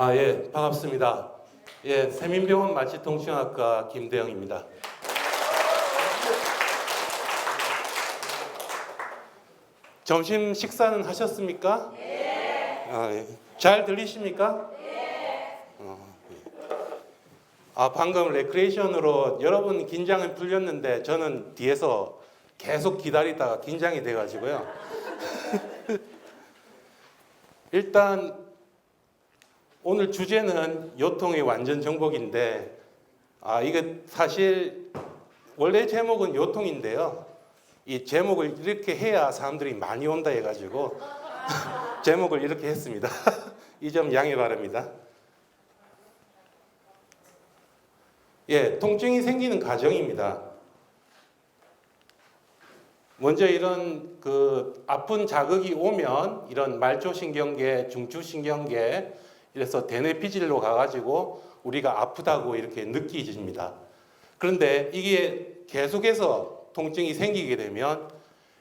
아, 예, 반갑습니다. 예, 세민병원 말치통신학과 김대영입니다. 점심 식사는 하셨습니까? 네. 아, 예. 잘 들리십니까? 네. 아, 방금 레크레이션으로 여러분 긴장은 풀렸는데 저는 뒤에서 계속 기다리다가 긴장이 돼가지고요. 일단 오늘 주제는 요통의 완전 정복인데 아 이게 사실 원래 제목은 요통인데요. 이 제목을 이렇게 해야 사람들이 많이 온다 해가지고 제목을 이렇게 했습니다. 이 점 양해 바랍니다. 예, 통증이 생기는 과정입니다. 먼저 이런 그 아픈 자극이 오면 이런 말초신경계, 중추신경계 이래서 대뇌 피질로 가가지고 우리가 아프다고 이렇게 느끼집니다. 그런데 이게 계속해서 통증이 생기게 되면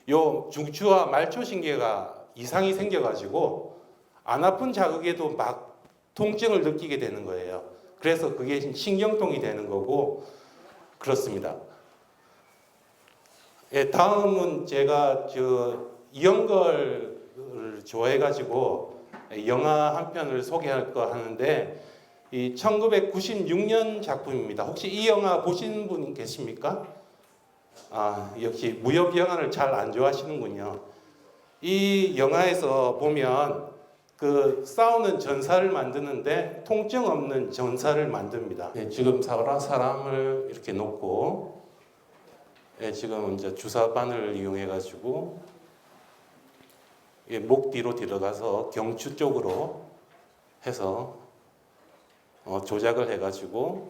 요 중추와 말초신경계가 이상이 생겨가지고 안 아픈 자극에도 막 통증을 느끼게 되는 거예요. 그래서 그게 신경통이 되는 거고 그렇습니다. 예, 다음은 제가 저 이영걸을 좋아해가지고 영화 한 편을 소개할 거 하는데 이 1996년 작품입니다. 혹시 이 영화 보신 분 계십니까? 아 역시 무협 영화를 잘 안 좋아하시는군요. 이 영화에서 보면 그 싸우는 전사를 만드는데 통증 없는 전사를 만듭니다. 네, 지금 사람 사람을 이렇게 놓고 예, 지금 이제 주사 바늘을 이용해 가지고 예, 목 뒤로 들어가서 경추 쪽으로 해서 어, 조작을 해 가지고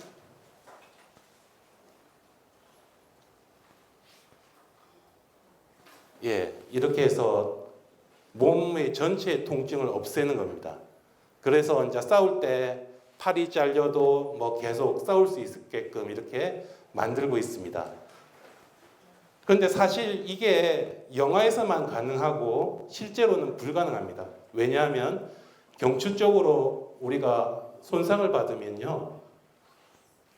예, 이렇게 해서 몸의 전체 통증을 없애는 겁니다. 그래서 이제 싸울 때 팔이 잘려도 뭐 계속 싸울 수 있게끔 이렇게 만들고 있습니다. 그런데 사실 이게 영화에서만 가능하고 실제로는 불가능합니다. 왜냐하면 경추 쪽으로 우리가 손상을 받으면요.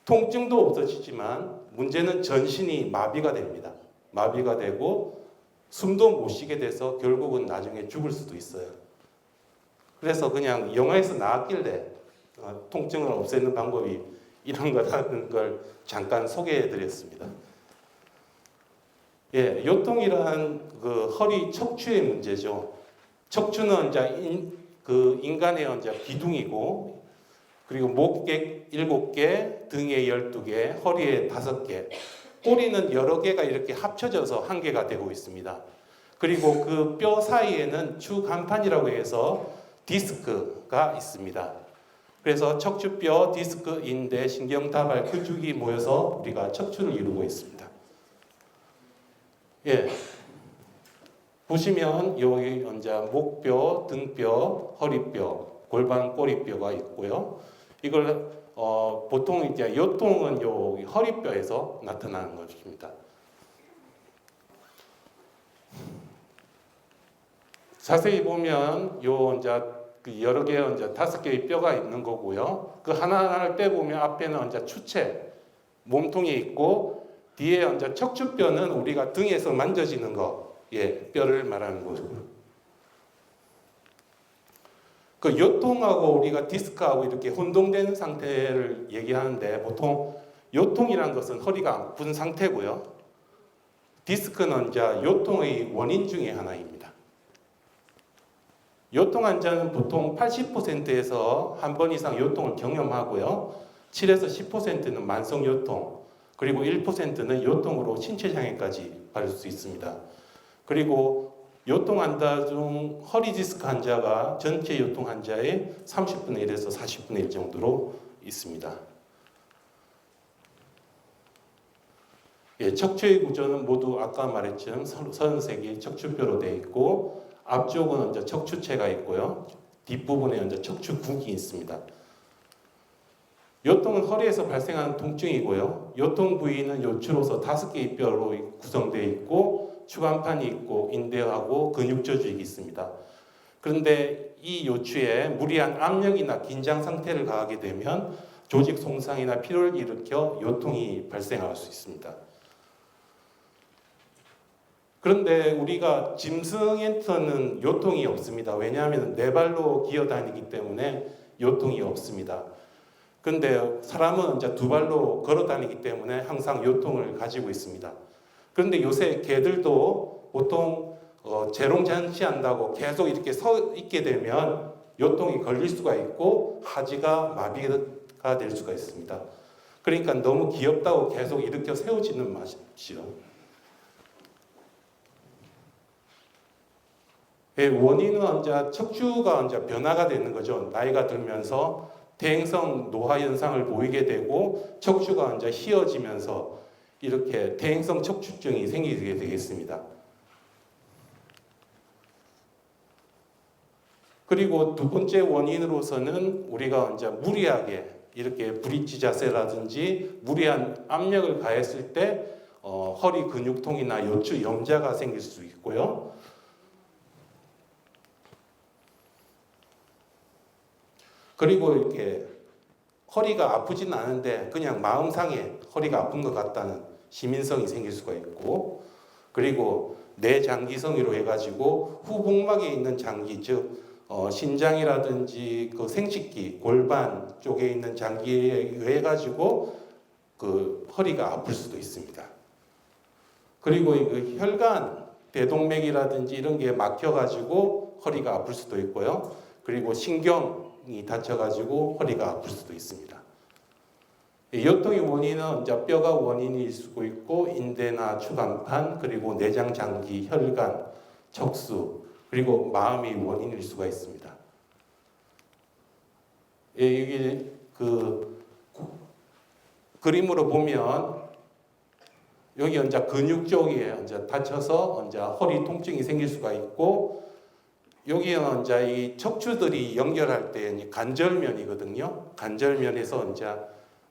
통증도 없어지지만 문제는 전신이 마비가 됩니다. 마비가 되고 숨도 못 쉬게 돼서 결국은 나중에 죽을 수도 있어요. 그래서 그냥 영화에서 나왔길래 어, 통증을 없애는 방법이 이런 거라는 걸 잠깐 소개해 드렸습니다. 예, 요통이란 그 허리 척추의 문제죠. 척추는 이제 인, 그 인간의 이제 기둥이고 그리고 목에 일곱 개, 등에 열두 개, 허리에 다섯 개, 꼬리는 여러 개가 이렇게 합쳐져서 한 개가 되고 있습니다. 그리고 그 뼈 사이에는 추간판이라고 해서 디스크가 있습니다. 그래서 척추뼈, 디스크, 인대, 신경다발, 근육이 모여서 우리가 척추를 이루고 있습니다. 예. 보시면 여기 이제 목뼈, 등뼈, 허리뼈, 골반 꼬리뼈가 있고요. 이걸 어, 보통 이제 요통은 요 허리뼈에서 나타나는 것입니다. 자세히 보면 요 이제 그 여러 개 이제 다섯 개의 뼈가 있는 거고요. 그 하나하나를 떼 보면 앞에는 이제 추체 몸통이 있고 뒤에 이제 척추뼈는 우리가 등에서 만져지는 거, 예, 뼈를 말하는 거죠. 그 요통하고 우리가 디스크하고 이렇게 혼동된 상태를 얘기하는데 보통 요통이라는 것은 허리가 아픈 상태고요. 디스크는 이제 요통의 원인 중에 하나입니다. 요통 환자는 보통 80%에서 한 번 이상 요통을 경험하고요. 7에서 10%는 만성 요통, 그리고 1%는 요통으로 신체 장애까지 받을 수 있습니다. 그리고 요통 환자 중 허리 디스크 환자가 전체 요통 환자의 30분의 1에서 40분의 1 정도로 있습니다. 예, 척추의 구조는 모두 아까 말했지만 33개 척추뼈로 되어 있고 앞쪽은 이제 척추체가 있고요. 뒷부분에 이제 척추국이 있습니다. 요통은 허리에서 발생하는 통증이고요. 요통 부위는 요추로서 다섯 개의 뼈로 구성되어 있고 추간판이 있고 인대하고 근육조직이 있습니다. 그런데 이 요추에 무리한 압력이나 긴장 상태를 가하게 되면 조직 손상이나 피로를 일으켜 요통이 발생할 수 있습니다. 그런데 우리가 짐승한테는 요통이 없습니다. 왜냐하면 네 발로 기어 다니기 때문에 요통이 없습니다. 근데 사람은 이제 두 발로 걸어 다니기 때문에 항상 요통을 가지고 있습니다. 그런데 요새 개들도 보통 어, 재롱 잔치한다고 계속 이렇게 서 있게 되면 요통이 걸릴 수가 있고 하지가 마비가 될 수가 있습니다. 그러니까 너무 귀엽다고 계속 일으켜 세우지는 마십시오. 예, 원인은 이제 척추가 이제 변화가 되는 거죠. 나이가 들면서 대행성 노화 현상을 보이게 되고 척추가 이제 휘어지면서 이렇게 대행성 척추증이 생기게 되겠습니다. 그리고 두 번째 원인으로서는 우리가 이제 무리하게 이렇게 브릿지 자세라든지 무리한 압력을 가했을 때 어, 허리 근육통이나 요추 염자가 생길 수 있고요. 그리고 이렇게 허리가 아프진 않은데 그냥 마음 상에 허리가 아픈 것 같다는 시민성이 생길 수가 있고 그리고 뇌장기성으로 해가지고 후복막에 있는 장기 즉 어, 신장이라든지 그 생식기 골반 쪽에 있는 장기에 의해 가지고 그 허리가 아플 수도 있습니다. 그리고 그 혈관 대동맥이라든지 이런 게 막혀 가지고 허리가 아플 수도 있고요. 그리고 신경 이 다쳐 가지고 허리가 아플 수도 있습니다. 이 요통의 원인은 이제 뼈가 원인일 수도 있고 인대나 추간판 그리고 내장 장기 혈관 척수 그리고 마음이 원인일 수가 있습니다. 예, 여기 그 그림으로 보면 여기 이제 근육 쪽에 이제 다쳐서 이제 허리 통증이 생길 수가 있고 여기는 이제 이 척추들이 연결할 때 관절면이거든요. 관절면에서 이제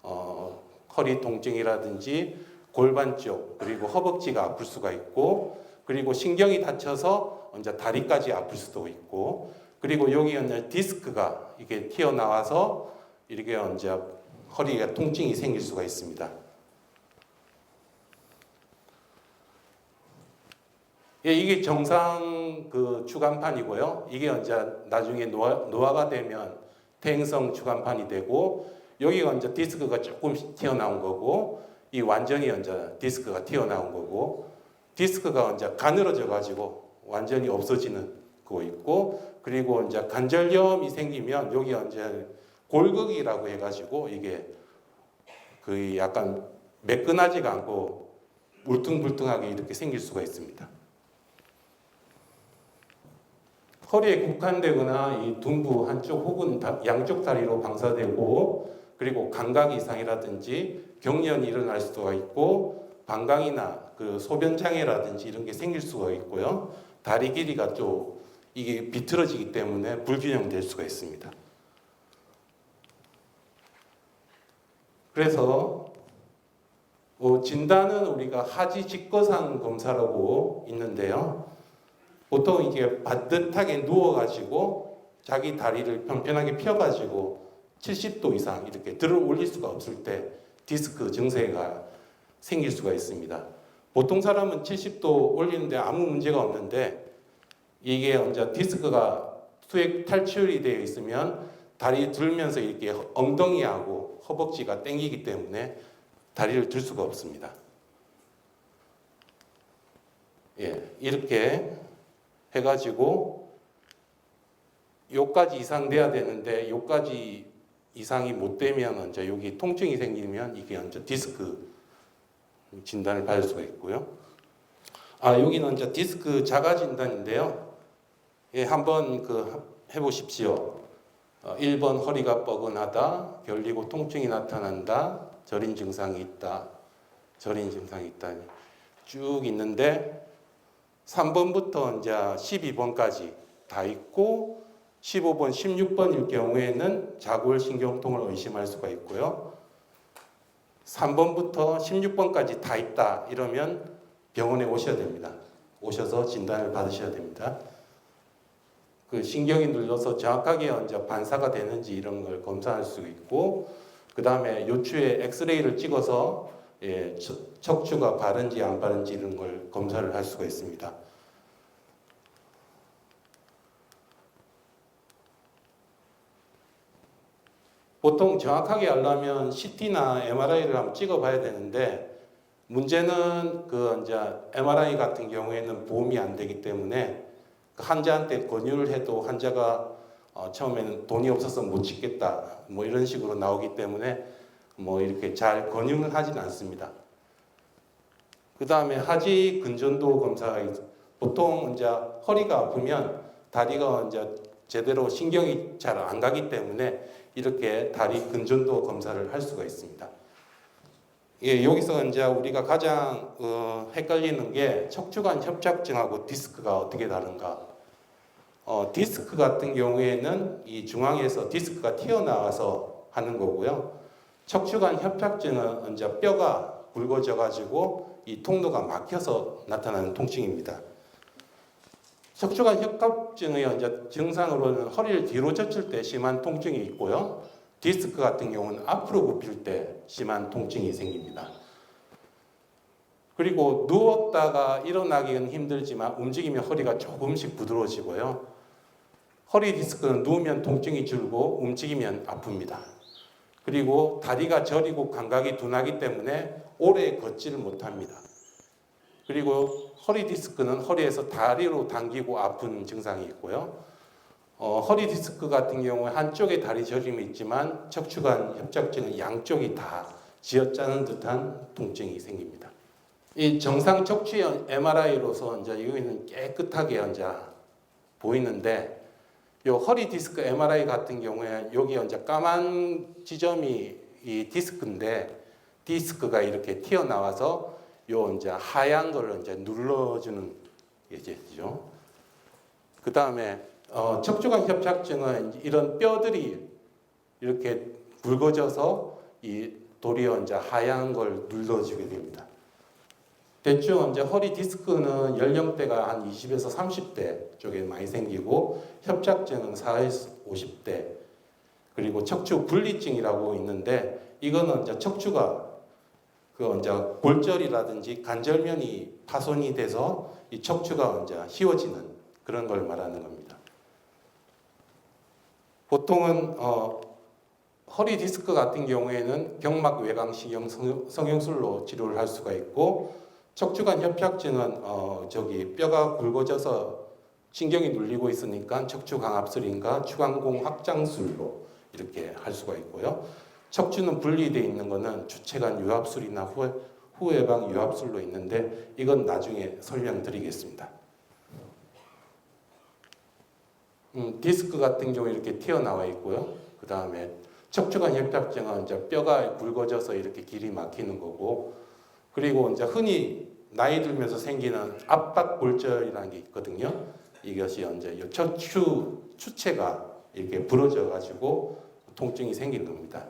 어, 허리 통증이라든지 골반 쪽 그리고 허벅지가 아플 수가 있고 그리고 신경이 다쳐서 이제 다리까지 아플 수도 있고 그리고 여기 이제 디스크가 이게 튀어나와서 이렇게 이제 허리가 통증이 생길 수가 있습니다. 예, 이게 정상 그 주간판이고요. 이게 이제 나중에 노화, 노화가 되면 퇴행성 주간판이 되고 여기가 이제 디스크가 조금 튀어나온 거고 이 완전히 이제 디스크가 튀어나온 거고 디스크가 이제 가늘어져 가지고 완전히 없어지는 거 있고 그리고 이제 관절염이 생기면 여기 이제 골극이라고 해 가지고 이게 그 약간 매끈하지가 않고 울퉁불퉁하게 이렇게 생길 수가 있습니다. 허리에 국한되거나 이 둔부 한쪽 혹은 양쪽 다리로 방사되고 그리고 감각 이상이라든지 경련이 일어날 수가 있고 방광이나 그 소변 장애라든지 이런 게 생길 수가 있고요. 다리 길이가 좀 이게 비틀어지기 때문에 불균형 될 수가 있습니다. 그래서 어, 진단은 우리가 하지 직거상 검사라고 있는데요. 보통 이게 반듯하게 누워가지고 자기 다리를 편편하게 펴가지고 70도 이상 이렇게 들어 올릴 수가 없을 때 디스크 증세가 생길 수가 있습니다. 보통 사람은 70도 올리는데 아무 문제가 없는데 이게 이제 디스크가 수액 탈출이 되어 있으면 다리 들면서 이렇게 엉덩이하고 허벅지가 땡기기 때문에 다리를 들 수가 없습니다. 예, 이렇게 해가지고 요까지 이상 돼야 되는데 요까지 이상이 못 되면 이제 여기 통증이 생기면 이게 이제 디스크 진단을 받을 수가 있고요. 아 여기는 이제 디스크 자가 진단인데요. 예, 한번 그 해보십시오. 어, 1번 허리가 뻐근하다, 결리고 통증이 나타난다, 저린 증상이 있다, 저린 증상이 있다 쭉 있는데 3번부터 이제 12번까지 다 있고 15번, 16번일 경우에는 자골신경통을 의심할 수가 있고요. 3번부터 16번까지 다 있다 이러면 병원에 오셔야 됩니다. 오셔서 진단을 받으셔야 됩니다. 그 신경이 눌려서 정확하게 이제 반사가 되는지 이런 걸 검사할 수 있고 그 다음에 요추의 엑스레이를 찍어서 예, 척- 척추가 바른지 안 바른지 이런 걸 검사를 할 수가 있습니다. 보통 정확하게 하려면 CT나 MRI를 한번 찍어봐야 되는데 문제는 그 이제 MRI 같은 경우에는 보험이 안 되기 때문에 그 환자한테 권유를 해도 환자가 어, 처음에는 돈이 없어서 못 찍겠다 뭐 이런 식으로 나오기 때문에 뭐 이렇게 잘 권유는 하진 않습니다. 그 다음에 하지 근전도 검사가 있- 보통 이제 허리가 아프면 다리가 이제 제대로 신경이 잘 안 가기 때문에 이렇게 다리 근전도 검사를 할 수가 있습니다. 예, 여기서 이제 우리가 가장 어, 헷갈리는 게 척추관 협착증하고 디스크가 어떻게 다른가? 어, 디스크 같은 경우에는 이 중앙에서 디스크가 튀어나와서 하는 거고요. 척추관 협착증은 이제 뼈가 굵어져 가지고 이 통로가 막혀서 나타나는 통증입니다. 척추관 협착증의 이제 증상으로는 허리를 뒤로 젖힐 때 심한 통증이 있고요. 디스크 같은 경우는 앞으로 굽힐 때 심한 통증이 생깁니다. 그리고 누웠다가 일어나기는 힘들지만 움직이면 허리가 조금씩 부드러워지고요. 허리 디스크는 누우면 통증이 줄고 움직이면 아픕니다. 그리고 다리가 저리고 감각이 둔하기 때문에 오래 걷지를 못합니다. 그리고 허리 디스크는 허리에서 다리로 당기고 아픈 증상이 있고요. 어, 허리 디스크 같은 경우에 한쪽에 다리 저림이 있지만 척추관 협착증은 양쪽이 다 쥐어짜는 듯한 통증이 생깁니다. 이 정상 척추 MRI로서 이제 여기는 깨끗하게 이제 보이는데 요 허리 디스크 MRI 같은 경우에 여기 이제 까만 지점이 이 디스크인데 디스크가 이렇게 튀어나와서 요 이제 하얀 걸 이제 눌러주는 예제죠. 그 다음에 어, 척추관 협착증은 이런 뼈들이 이렇게 굵어져서 이 도리어 이제 하얀 걸 눌러주게 됩니다. 대충 이제 허리 디스크는 연령대가 한 20에서 30대 쪽에 많이 생기고 협착증은 40에서 50대 그리고 척추 분리증이라고 있는데 이거는 이제 척추가 그 이제 골절이라든지 관절면이 파손이 돼서 이 척추가 이제 휘어지는 그런 걸 말하는 겁니다. 보통은 어, 허리 디스크 같은 경우에는 경막 외곽신경 성- 성형술로 치료를 할 수가 있고 척추관 협착증은 어, 저기 뼈가 굵어져서 신경이 눌리고 있으니까 척추 강압술인가 추간공 확장술로 이렇게 할 수가 있고요. 척추는 분리되어 있는 것은 주체간 유압술이나 후, 후해방 유압술로 있는데 이건 나중에 설명드리겠습니다. 음, 디스크 같은 경우 이렇게 튀어나와 있고요. 그 다음에 척추관 협착증은 이제 뼈가 굵어져서 이렇게 길이 막히는 거고, 그리고 이제 흔히 나이 들면서 생기는 압박 골절이라는 게 있거든요. 이것이 이제 이 척추 추체가 이렇게 부러져 가지고 통증이 생기는 겁니다.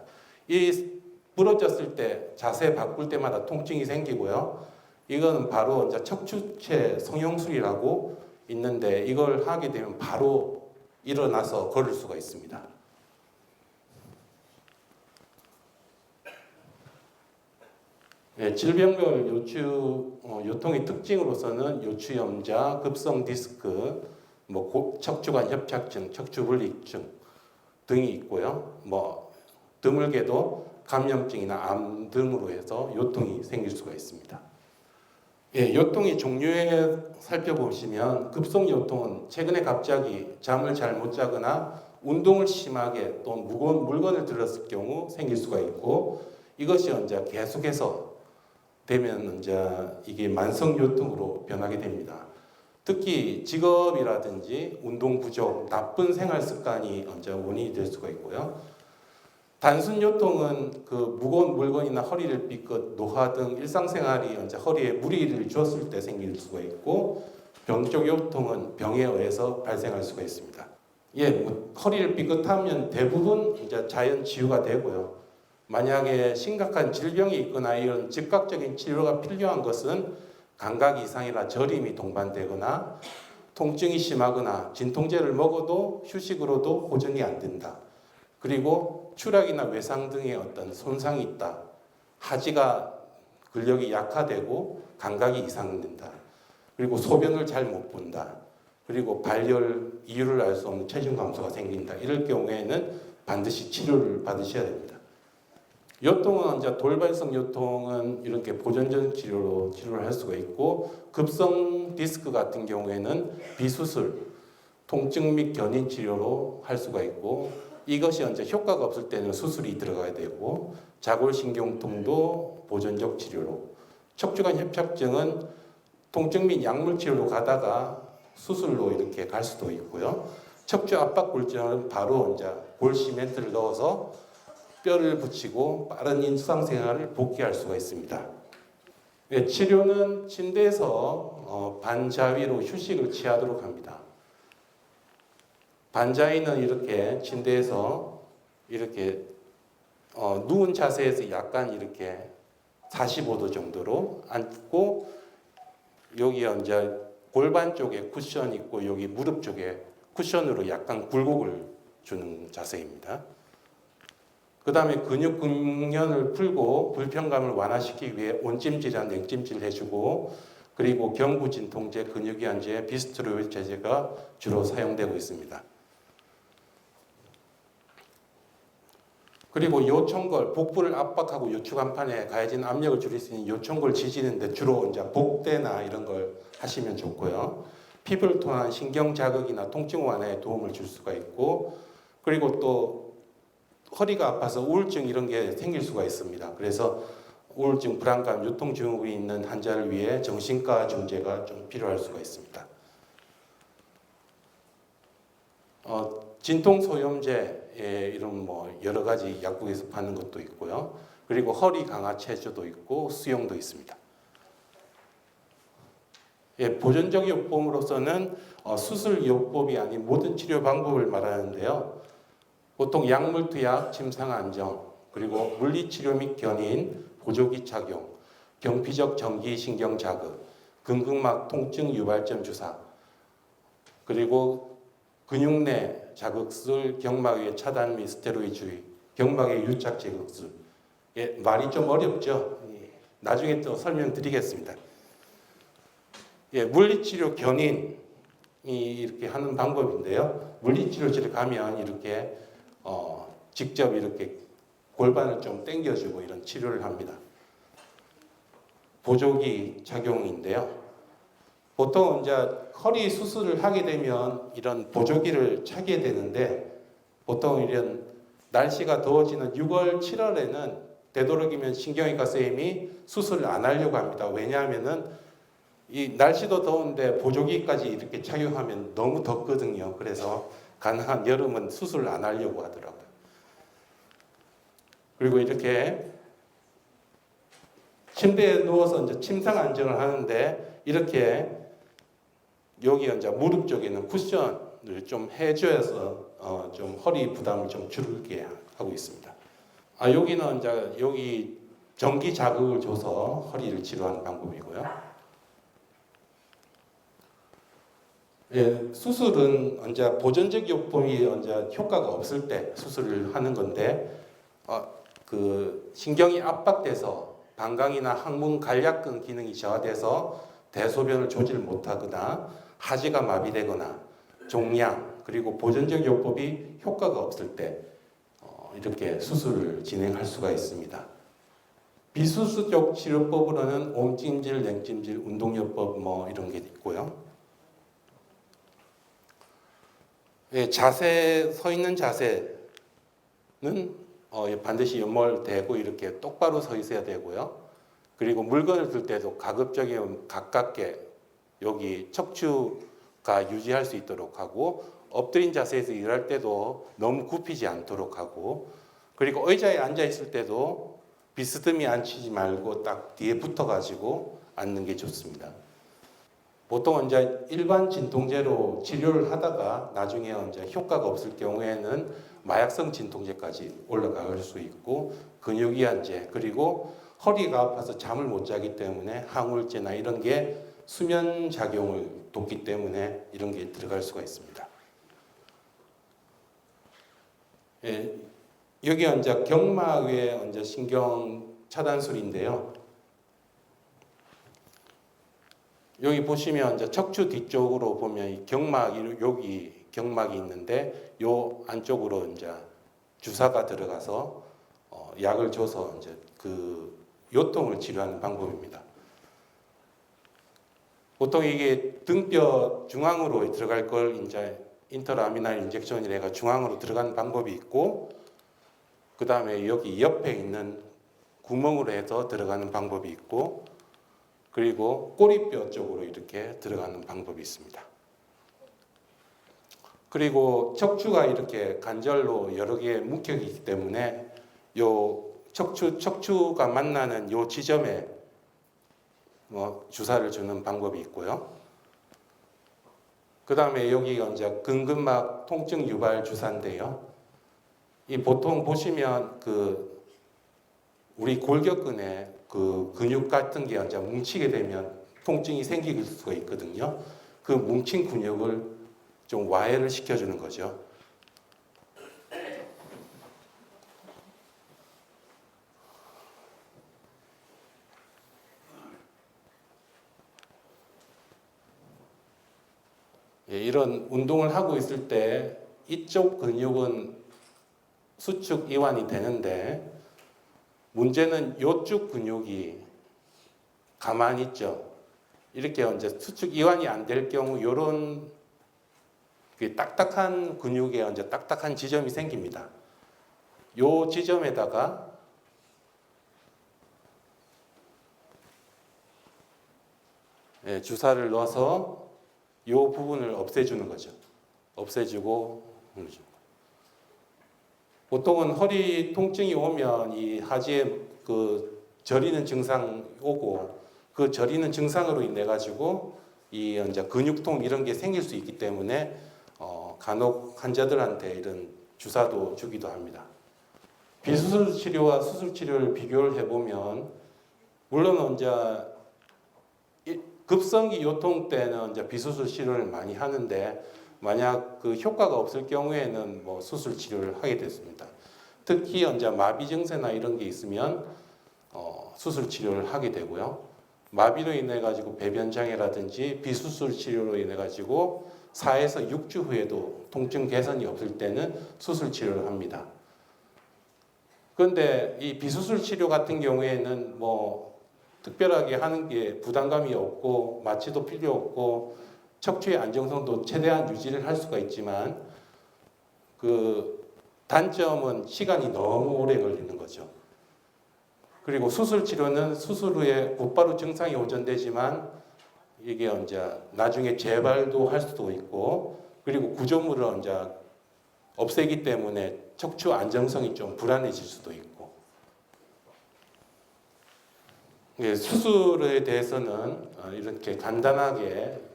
이 부러졌을 때 자세 바꿀 때마다 통증이 생기고요. 이거는 바로 이제 척추체 성형술이라고 있는데 이걸 하게 되면 바로 일어나서 걸을 수가 있습니다. 네, 질병별 요추 어, 요통의 특징으로서는 요추염자, 급성 디스크, 뭐 고- 척추관 협착증, 척추분리증 등이 있고요. 뭐 드물게도 감염증이나 암 등으로 해서 요통이 생길 수가 있습니다. 예, 요통의 종류에 살펴보시면 급성 요통은 최근에 갑자기 잠을 잘 못 자거나 운동을 심하게 또 무거운 물건을 들었을 경우 생길 수가 있고 이것이 이제 계속해서 되면 이제 이게 만성 요통으로 변하게 됩니다. 특히 직업이라든지 운동 부족, 나쁜 생활 습관이 이제 원인이 될 수가 있고요. 단순 요통은 그 무거운 물건이나 허리를 삐끗, 노화 등 일상생활이 이제 허리에 무리를 주었을 때 생길 수가 있고 병적 요통은 병에 의해서 발생할 수가 있습니다. 예, 뭐 허리를 삐끗하면 대부분 이제 자연 치유가 되고요. 만약에 심각한 질병이 있거나 이런 즉각적인 치료가 필요한 것은 감각 이상이나 저림이 동반되거나 통증이 심하거나 진통제를 먹어도 휴식으로도 호전이 안 된다. 그리고 추락이나 외상 등의 어떤 손상이 있다. 하지가 근력이 약화되고 감각이 이상된다. 그리고 소변을 잘 못 본다. 그리고 발열 이유를 알 수 없는 체중 감소가 생긴다. 이럴 경우에는 반드시 치료를 받으셔야 됩니다. 요통은 이제 돌발성 요통은 이렇게 보존적 치료로 치료를 할 수가 있고 급성 디스크 같은 경우에는 비수술 통증 및 견인 치료로 할 수가 있고 이것이 이제 효과가 없을 때는 수술이 들어가야 되고 자골신경통도 보존적 치료로 척추관 협착증은 통증 및 약물 치료로 가다가 수술로 이렇게 갈 수도 있고요. 척추 압박 골절은 바로 이제 골 시멘트를 넣어서 뼈를 붙이고 빠른 일상생활을 복귀할 수가 있습니다. 예, 치료는 침대에서 어, 반자위로 휴식을 취하도록 합니다. 반자위는 이렇게 침대에서 이렇게 어, 누운 자세에서 약간 이렇게 45도 정도로 앉고 여기 이제 골반 쪽에 쿠션 있고 여기 무릎 쪽에 쿠션으로 약간 굴곡을 주는 자세입니다. 그 다음에 근육 근련을 풀고 불편감을 완화시키기 위해 온찜질이나 냉찜질 해주고 그리고 경부진통제, 근육 이완제, 비스트로이드 제제가 주로 사용되고 있습니다. 그리고 요청골, 복부를 압박하고 요추간판에 가해진 압력을 줄일 수 있는 요청골 지지는데 주로 이제 복대나 이런 걸 하시면 좋고요. 피부를 통한 신경 자극이나 통증 완화에 도움을 줄 수가 있고 그리고 또 허리가 아파서 우울증 이런 게 생길 수가 있습니다. 그래서 우울증, 불안감, 유통 증후군이 있는 환자를 위해 정신과 중재가 좀 필요할 수가 있습니다. 어, 진통 소염제 예, 이런 뭐 여러 가지 약국에서 파는 것도 있고요. 그리고 허리 강화 체조도 있고 수영도 있습니다. 예, 보존적 요법으로서는 어, 수술 요법이 아닌 모든 치료 방법을 말하는데요. 보통 약물 투약, 침상 안정, 그리고 물리치료 및 견인, 보조기 착용, 경피적 전기 신경 자극, 근근막 통증 유발점 주사, 그리고 근육 내 자극술, 경막의 차단 및 스테로이드 주의, 경막의 유착 제극술. 예, 말이 좀 어렵죠. 예, 나중에 또 설명드리겠습니다. 예, 물리치료 견인이 이렇게 하는 방법인데요. 물리치료실에 가면 이렇게 어, 직접 이렇게 골반을 좀 당겨주고 이런 치료를 합니다. 보조기 작용인데요. 보통 이제 허리 수술을 하게 되면 이런 보조기를 차게 되는데 보통 이런 날씨가 더워지는 6월, 7월에는 되도록이면 신경외과 선생님이 수술을 안 하려고 합니다. 왜냐하면은 이 날씨도 더운데 보조기까지 이렇게 착용하면 너무 덥거든요. 그래서 가능한 여름은 수술을 안 하려고 하더라고요. 그리고 이렇게 침대에 누워서 이제 침상 안정을 하는데 이렇게 여기 이제 무릎 쪽에는 쿠션을 좀 해줘서 어, 좀 허리 부담을 좀 줄게 하고 있습니다. 아 여기는 이제 여기 전기 자극을 줘서 허리를 치료하는 방법이고요. 예, 수술은 이제 보존적 요법이 이제 효과가 없을 때 수술을 하는 건데 어, 그 신경이 압박돼서 방광이나 항문 간략근 기능이 저하돼서 대소변을 조질 못하거나 하지가 마비되거나 종양 그리고 보존적 요법이 효과가 없을 때 어, 이렇게 수술을 진행할 수가 있습니다. 비수술적 치료법으로는 온찜질, 냉찜질, 운동요법 뭐 이런 게 있고요. 예, 자세 서 있는 자세는 어, 예, 반드시 연몰되고 이렇게 똑바로 서 있어야 되고요. 그리고 물건을 들 때도 가급적이면 가깝게 여기 척추가 유지할 수 있도록 하고 엎드린 자세에서 일할 때도 너무 굽히지 않도록 하고 그리고 의자에 앉아 있을 때도 비스듬히 앉히지 말고 딱 뒤에 붙어 가지고 앉는 게 좋습니다. 보통 이제 일반 진통제로 치료를 하다가 나중에 이제 효과가 없을 경우에는 마약성 진통제까지 올라갈 수 있고 근육이완제 그리고 허리가 아파서 잠을 못 자기 때문에 항울제나 이런 게 수면 작용을 돕기 때문에 이런 게 들어갈 수가 있습니다. 예, 여기 이제 경막의 이제 신경 차단술인데요. 여기 보시면 이제 척추 뒤쪽으로 보면 이 경막이 여기 경막이 있는데 요 안쪽으로 이제 주사가 들어가서 어, 약을 줘서 이제 그 요통을 치료하는 방법입니다. 보통 이게 등뼈 중앙으로 들어갈 걸 이제 인터라미날 인젝션이래가 중앙으로 들어가는 방법이 있고 그 다음에 여기 옆에 있는 구멍으로 해서 들어가는 방법이 있고 그리고 꼬리뼈 쪽으로 이렇게 들어가는 방법이 있습니다. 그리고 척추가 이렇게 관절로 여러 개의 문격이 있기 때문에 요 척추 척추가 만나는 요 지점에 뭐 주사를 주는 방법이 있고요. 그 다음에 여기가 이제 근근막 통증 유발 주사인데요. 이 보통 보시면 그 우리 골격근에 그 근육 같은 게 이제 뭉치게 되면 통증이 생길 수가 있거든요. 그 뭉친 근육을 좀 와해를 시켜주는 거죠. 예, 이런 운동을 하고 있을 때 이쪽 근육은 수축 이완이 되는데 문제는 이쪽 근육이 가만히 있죠. 이렇게 이제 수축 이완이 안 될 경우 이런 딱딱한 근육에 이제 딱딱한 지점이 생깁니다. 요 지점에다가 예, 주사를 넣어서 이 부분을 없애주는 거죠. 없애주고. 보통은 허리 통증이 오면 이 하지에 그 저리는 증상 오고 그 저리는 증상으로 인해 가지고 이 이제 근육통 이런 게 생길 수 있기 때문에 어, 간혹 환자들한테 이런 주사도 주기도 합니다. 비수술 치료와 수술 치료를 비교를 해보면 물론 이제 급성기 요통 때는 이제 비수술 치료를 많이 하는데 만약 그 효과가 없을 경우에는 뭐 수술 치료를 하게 됐습니다. 특히 이제 마비 증세나 이런 게 있으면 어, 수술 치료를 하게 되고요. 마비로 인해 가지고 배변 장애라든지 비수술 치료로 인해 가지고 4에서 6주 후에도 통증 개선이 없을 때는 수술 치료를 합니다. 그런데 이 비수술 치료 같은 경우에는 뭐 특별하게 하는 게 부담감이 없고 마취도 필요 없고 척추의 안정성도 최대한 유지를 할 수가 있지만 그 단점은 시간이 너무 오래 걸리는 거죠. 그리고 수술 치료는 수술 후에 곧바로 증상이 호전되지만 이게 이제 나중에 재발도 할 수도 있고 그리고 구조물을 이제 없애기 때문에 척추 안정성이 좀 불안해질 수도 있고 예, 수술에 대해서는 어, 이렇게 간단하게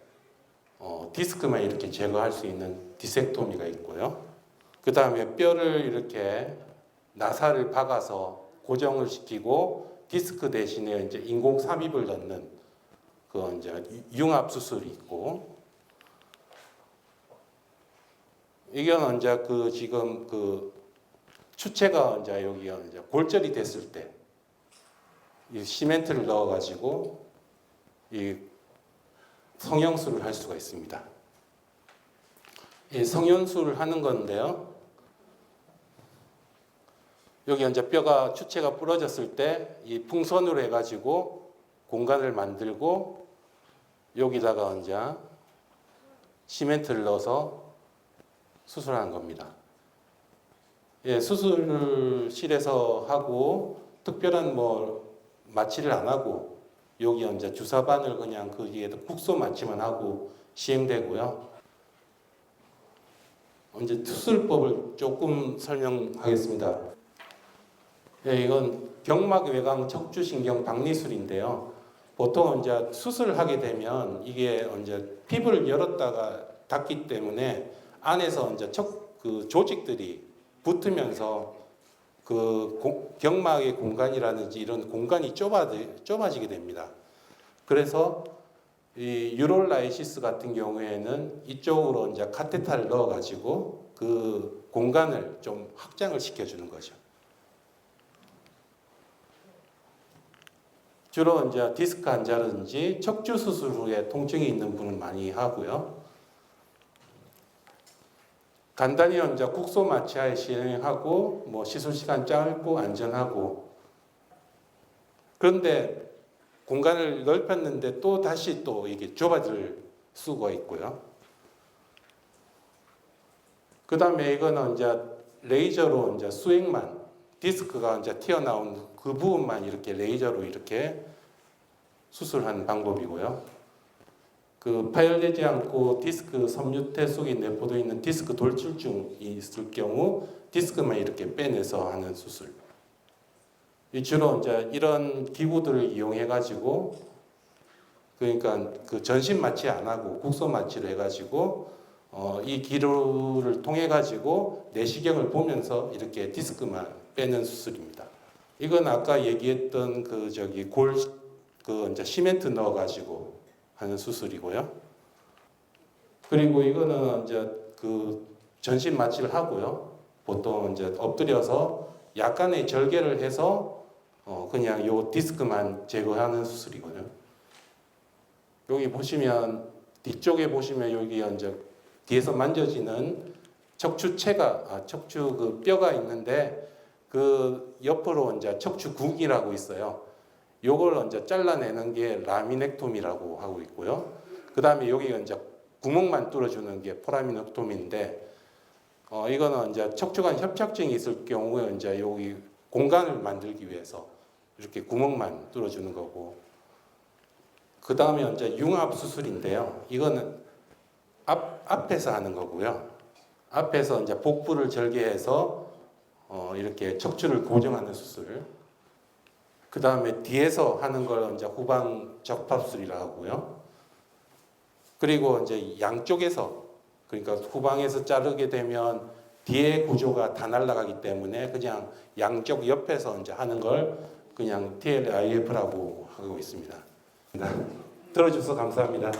어, 디스크만 이렇게 제거할 수 있는 디섹토미가 있고요. 그 다음에 뼈를 이렇게 나사를 박아서 고정을 시키고 디스크 대신에 이제 인공 삽입을 넣는 그 이제 융합 수술이 있고 이거는 이제 그 지금 그 추체가 이제 여기 이제 골절이 됐을 때 이 시멘트를 넣어가지고 이 성형술을 할 수가 있습니다. 이 성형술을 하는 건데요. 여기 이제 뼈가 추체가 부러졌을 때 이 풍선으로 해가지고 공간을 만들고 여기다가 이제 시멘트를 넣어서 수술하는 겁니다. 예, 수술실에서 하고 특별한 뭐 마취를 안 하고 여기 이제 주사반을 그냥 거기에다 국소 마취만 하고 시행되고요. 이제 수술법을 조금 설명하겠습니다. 예, 이건 경막 외곽 척추신경 박리술인데요. 보통 이제 수술을 하게 되면 이게 이제 피부를 열었다가 닫기 때문에 안에서 이제 척, 그 조직들이 붙으면서 그 공, 경막의 공간이라든지 이런 공간이 좁아, 좁아지 게 됩니다. 그래서 이 유롤라이시스 같은 경우에는 이쪽으로 이제 카테타를 넣어가지고 그 공간을 좀 확장을 시켜주는 거죠. 주로 이제 디스크 환자라든지 척추 수술 후에 통증이 있는 분은 많이 하고요. 간단히 이제 국소 마취하에 진행하고 뭐 시술 시간 짧고 안전하고 그런데 공간을 넓혔는데 또 다시 또 이게 좁아질 수가 있고요. 그 다음에 이거는 이제 레이저로 이제 수액만 디스크가 이제 튀어나온 그 부분만 이렇게 레이저로 이렇게 수술하는 방법이고요. 그 파열되지 않고 디스크 섬유태 속에 내포되어 있는 디스크 돌출증이 있을 경우 디스크만 이렇게 빼내서 하는 수술. 이 주로 이제 이런 기구들을 이용해 가지고 그러니까 그 전신 마취 안 하고 국소 마취를 해 가지고 어, 이 기류를 통해 가지고 내시경을 보면서 이렇게 디스크만 빼는 수술입니다. 이건 아까 얘기했던 그 저기 골그 이제 시멘트 넣어 가지고 하는 수술이고요. 그리고 이거는 이제 그 전신 마취를 하고요. 보통 이제 엎드려서 약간의 절개를 해서 어 그냥 요 디스크만 제거하는 수술이거든요. 여기 보시면 뒤쪽에 보시면 여기 이제 뒤에서 만져지는 척추체가 아, 척추 그 뼈가 있는데 그 옆으로 이제 척추국이라고 있어요. 요걸 이제 잘라내는 게 라미넥토미라고 하고 있고요. 그 다음에 여기가 이제 구멍만 뚫어주는 게 포라미넥토미인데 어 이거는 이제 척추관 협착증이 있을 경우에 이제 여기 공간을 만들기 위해서 이렇게 구멍만 뚫어주는 거고 그 다음에 이제 융합 수술인데요. 이거는 앞 앞에서 하는 거고요. 앞에서 이제 복부를 절개해서 어 이렇게 척추를 고정하는 수술. 그 다음에 뒤에서 하는 걸 이제 후방 적합술이라 하고요. 그리고 이제 양쪽에서 그러니까 후방에서 자르게 되면 뒤에 구조가 다 날아가기 때문에 그냥 양쪽 옆에서 이제 하는 걸 그냥 TLIF라고 하고 있습니다. 네. 들어주셔서 감사합니다.